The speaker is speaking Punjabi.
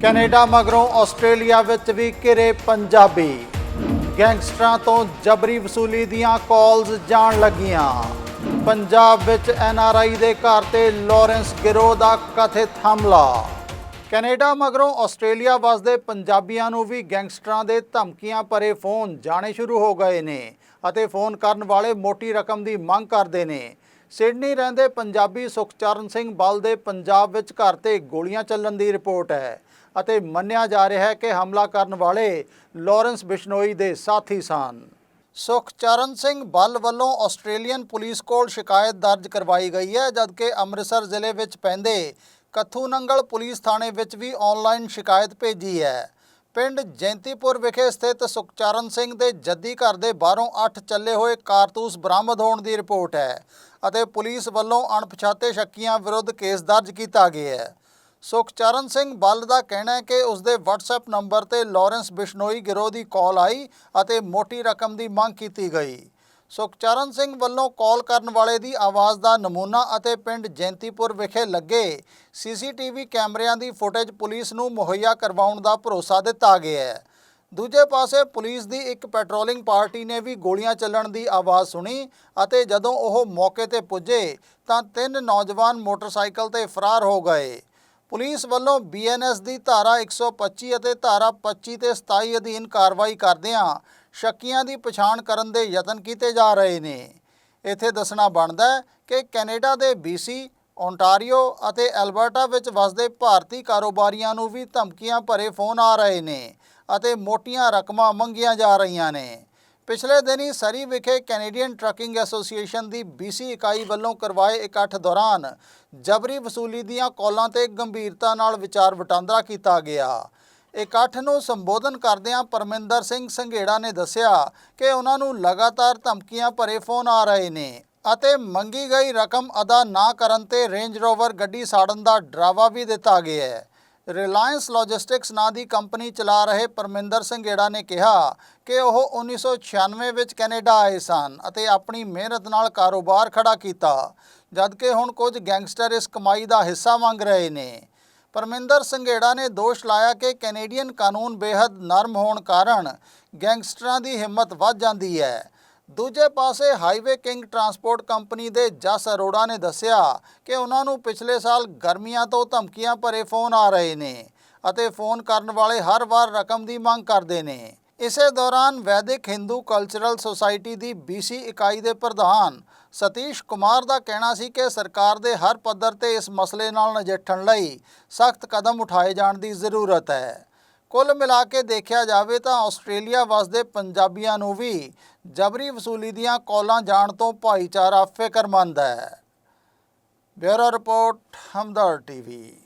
ਕੈਨੇਡਾ ਮਗਰੋਂ ਆਸਟ੍ਰੇਲੀਆ ਵਿੱਚ ਵੀ ਘਿਰੇ ਪੰਜਾਬੀ। ਗੈਂਗਸਟਰਾਂ ਤੋਂ ਜਬਰੀ ਵਸੂਲੀ ਦੀਆਂ ਕਾਲਸ ਜਾਣ ਲੱਗੀਆਂ। ਪੰਜਾਬ ਵਿੱਚ ਐੱਨ ਆਰ ਆਈ ਦੇ ਘਰ ਤੇ ਲਾਰੈਂਸ ਗਿਰੋਹ ਦਾ ਕਥਿਤ ਹਮਲਾ। ਕੈਨੇਡਾ ਮਗਰੋਂ ਆਸਟ੍ਰੇਲੀਆ ਵਸਦੇ ਪੰਜਾਬੀਆਂ ਨੂੰ ਵੀ ਗੈਂਗਸਟਰਾਂ ਦੇ ਧਮਕੀਆਂ ਭਰੇ ਫੋਨ ਜਾਣੇ ਸ਼ੁਰੂ ਹੋ ਗਏ ਨੇ ਅਤੇ ਫੋਨ ਕਰਨ ਵਾਲੇ ਮੋਟੀ ਰਕਮ ਦੀ ਮੰਗ ਕਰਦੇ ਨੇ। ਸਿਡਨੀ ਰਹਿੰਦੇ ਪੰਜਾਬੀ ਸੁਖਚਰਨ ਸਿੰਘ ਬਲ ਦੇ ਪੰਜਾਬ ਵਿੱਚ ਘਰ ਤੇ ਗੋਲੀਆਂ ਚੱਲਣ ਦੀ ਰਿਪੋਰਟ ਹੈ। ਅਤੇ ਮੰਨਿਆ ਜਾ ਰਿਹਾ ਹੈ ਕਿ ਹਮਲਾ ਕਰਨ ਵਾਲੇ ਲਾਰੈਂਸ ਬਿਸ਼ਨੋਈ ਦੇ ਸਾਥੀ ਸਨ। ਸੁਖਚਰਨ ਸਿੰਘ ਬੱਲ ਵੱਲੋਂ ਆਸਟ੍ਰੇਲੀਅਨ ਪੁਲਿਸ ਕੋਲ ਸ਼ਿਕਾਇਤ ਦਰਜ ਕਰਵਾਈ ਗਈ ਹੈ, ਜਦਕਿ ਅੰਮ੍ਰਿਤਸਰ ਜ਼ਿਲ੍ਹੇ ਵਿੱਚ ਪੈਂਦੇ ਕੱਥੂ ਨੰਗਲ ਪੁਲਿਸ ਥਾਣੇ ਵਿੱਚ ਵੀ ਆਨਲਾਈਨ ਸ਼ਿਕਾਇਤ ਭੇਜੀ ਹੈ। ਪਿੰਡ ਜੈਂਤੀਪੁਰ ਵਿਖੇ ਸਥਿਤ ਸੁਖਚਰਨ ਸਿੰਘ ਦੇ ਜੱਦੀ ਘਰ ਦੇ ਬਾਹਰੋਂ 8 ਚੱਲੇ ਹੋਏ ਕਾਰਤੂਸ ਬਰਾਮਦ ਹੋਣ ਦੀ ਰਿਪੋਰਟ ਹੈ ਅਤੇ ਪੁਲਿਸ ਵੱਲੋਂ ਅਣਪਛਾਤੇ ਸ਼ੱਕੀਆਂ ਵਿਰੁੱਧ ਕੇਸ ਦਰਜ ਕੀਤਾ ਗਿਆ ਹੈ। ਸੁਖਚਰਨ ਸਿੰਘ ਬੱਲ ਦਾ ਕਹਿਣਾ ਹੈ ਕਿ ਉਸ ਦੇ WhatsApp ਨੰਬਰ ਤੇ ਲਾਰੈਂਸ ਬਿਸ਼ਨੋਈ ਗਿਰੋਹ ਦੀ ਕਾਲ ਆਈ ਅਤੇ ਮੋਟੀ ਰਕਮ ਦੀ ਮੰਗ ਕੀਤੀ ਗਈ। ਸੁਖਚਰਨ ਸਿੰਘ ਵੱਲੋਂ ਕਾਲ ਕਰਨ ਵਾਲੇ ਦੀ ਆਵਾਜ਼ ਦਾ ਨਮੂਨਾ ਅਤੇ ਪਿੰਡ ਜੈਂਤੀਪੁਰ ਵਿਖੇ ਲੱਗੇ ਸੀਸੀਟੀਵੀ ਕੈਮਰਿਆਂ ਦੀ ਫੁਟੇਜ ਪੁਲਿਸ ਨੂੰ ਮੁਹੱਈਆ ਕਰਵਾਉਣ ਦਾ ਭਰੋਸਾ ਦਿੱਤਾ ਗਿਆ ਹੈ। ਦੂਜੇ ਪਾਸੇ ਪੁਲਿਸ ਦੀ ਇੱਕ ਪੈਟਰੋਲਿੰਗ ਪਾਰਟੀ ਨੇ ਵੀ ਗੋਲੀਆਂ ਚੱਲਣ ਦੀ ਆਵਾਜ਼ ਸੁਣੀ ਅਤੇ ਜਦੋਂ ਉਹ ਮੌਕੇ ਤੇ ਪੁੱਜੇ ਤਾਂ ਤਿੰਨ ਨੌਜਵਾਨ ਮੋਟਰਸਾਈਕਲ ਤੇ ਫਰਾਰ ਹੋ ਗਏ। ਪੁਲਿਸ ਵੱਲੋਂ ਬੀਐਨਐਸ ਦੀ ਧਾਰਾ 125 ਅਤੇ ਧਾਰਾ 25 ਤੇ 27 ਅਧੀਨ ਕਾਰਵਾਈ ਕਰਦਿਆਂ ਸ਼ੱਕੀਆਂ ਦੀ ਪਛਾਣ ਕਰਨ ਦੇ ਯਤਨ ਕੀਤੇ ਜਾ ਰਹੇ ਨੇ। ਇੱਥੇ ਦੱਸਣਾ ਬਣਦਾ ਹੈ ਕਿ ਕੈਨੇਡਾ ਦੇ BC ਓਨਟਾਰੀਓ ਅਤੇ ਐਲਬਰਟਾ ਵਿੱਚ ਵਸਦੇ ਭਾਰਤੀ ਕਾਰੋਬਾਰੀਆਂ ਨੂੰ ਵੀ ਧਮਕੀਆਂ ਭਰੇ ਫੋਨ ਆ ਰਹੇ ਨੇ ਅਤੇ ਮੋਟੀਆਂ ਰਕਮਾਂ ਮੰਗੀਆਂ ਜਾ ਰਹੀਆਂ ਨੇ। ਪਿਛਲੇ ਦਿਨੀ ਸਰੀ ਵਿਖੇ ਕੈਨੇਡੀਅਨ ਟਰੱਕਿੰਗ ਐਸੋਸੀਏਸ਼ਨ ਦੀ BC ਇਕਾਈ ਵੱਲੋਂ ਕਰਵਾਏ ਇਕੱਠ ਦੌਰਾਨ ਜਬਰੀ ਵਸੂਲੀ ਦੀਆਂ ਕਾਲਾਂ ਤੇ ਗੰਭੀਰਤਾ ਨਾਲ ਵਿਚਾਰ ਵਟਾਂਦਰਾ ਕੀਤਾ ਗਿਆ। ਇਕੱਠ ਨੂੰ ਸੰਬੋਧਨ ਕਰਦਿਆਂ ਪਰਮਿੰਦਰ ਸਿੰਘ ਸੰਘੇੜਾ ਨੇ ਦੱਸਿਆ ਕਿ ਉਹਨਾਂ ਨੂੰ ਲਗਾਤਾਰ ਧਮਕੀਆਂ ਭਰੇ ਫੋਨ ਆ ਰਹੇ ਨੇ ਅਤੇ ਮੰਗੀ ਗਈ ਰਕਮ ਅਦਾ ਨਾ ਕਰਨ ਤੇ ਰੇਂਜ ਰੋਵਰ ਗੱਡੀ ਸਾੜਨ ਦਾ ਡਰਾਵਾ ਵੀ ਦਿੱਤਾ ਗਿਆ ਹੈ। ਰਿਲਾਇੰਸ ਲੌਜਿਸਟਿਕਸ ਨਾਂ ਦੀ ਕੰਪਨੀ ਚਲਾ ਰਹੇ ਪਰਮਿੰਦਰ ਸੰਘੇੜਾ ਨੇ ਕਿਹਾ ਕਿ ਉਹ 1996 ਵਿੱਚ ਕੈਨੇਡਾ ਆਏ ਸਨ ਅਤੇ ਆਪਣੀ ਮਿਹਨਤ ਨਾਲ ਕਾਰੋਬਾਰ ਖੜਾ ਕੀਤਾ, ਜਦਕਿ ਹੁਣ ਕੁਝ ਗੈਂਗਸਟਰ ਇਸ ਕਮਾਈ ਦਾ ਹਿੱਸਾ ਮੰਗ ਰਹੇ ਨੇ। ਪਰਮਿੰਦਰ ਸੰਘੇੜਾ ਨੇ ਦੋਸ਼ ਲਾਇਆ ਕਿ ਕੈਨੇਡੀਅਨ ਕਾਨੂੰਨ ਬੇहद ਨਰਮ ਹੋਣ ਕਾਰਨ ਗੈਂਗਸਟਰਾਂ ਦੀ ਹਿੰਮਤ ਵੱਧ ਜਾਂਦੀ ਹੈ ਦੂਜੇ ਪਾਸੇ ਹਾਈਵੇ ਕਿੰਗ ਟਰਾਂਸਪੋਰਟ ਕੰਪਨੀ ਦੇ ਜਸ ਅਰੋੜਾ ਨੇ ਦੱਸਿਆ ਕਿ ਉਹਨਾਂ ਨੂੰ ਪਿਛਲੇ ਸਾਲ ਗਰਮੀਆਂ ਤੋਂ ਧਮਕੀਆਂ ਭਰੇ ਫੋਨ ਆ ਰਹੇ ਨੇ ਅਤੇ ਫੋਨ ਕਰਨ ਵਾਲੇ ਹਰ ਵਾਰ ਰਕਮ ਦੀ ਮੰਗ ਕਰਦੇ ਨੇ। ਇਸੇ ਦੌਰਾਨ ਵੈਦਿਕ ਹਿੰਦੂ ਕਲਚਰਲ ਸੁਸਾਇਟੀ ਦੀ BC ਇਕਾਈ ਦੇ ਪ੍ਰਧਾਨ ਸਤੀਸ਼ ਕੁਮਾਰ ਦਾ ਕਹਿਣਾ ਸੀ ਕਿ ਸਰਕਾਰ ਦੇ ਹਰ ਪੱਧਰ ਤੇ ਇਸ ਮਸਲੇ ਨਾਲ ਨਜਿੱਠਣ ਲਈ ਸਖਤ ਕਦਮ ਉਠਾਏ ਜਾਣ ਦੀ ਜ਼ਰੂਰਤ ਹੈ। ਕੁੱਲ ਮਿਲਾ ਕੇ ਦੇਖਿਆ ਜਾਵੇ ਤਾਂ ਆਸਟ੍ਰੇਲੀਆ ਵਸਦੇ ਪੰਜਾਬੀਆਂ ਨੂੰ ਵੀ ਜਬਰੀ ਵਸੂਲੀ ਦੀਆਂ ਕਾਲਾਂ ਜਾਣ ਤੋਂ ਭਾਈਚਾਰਾ ਫਿਕਰਮੰਦ ਹੈ। Bureau report Hamdard TV.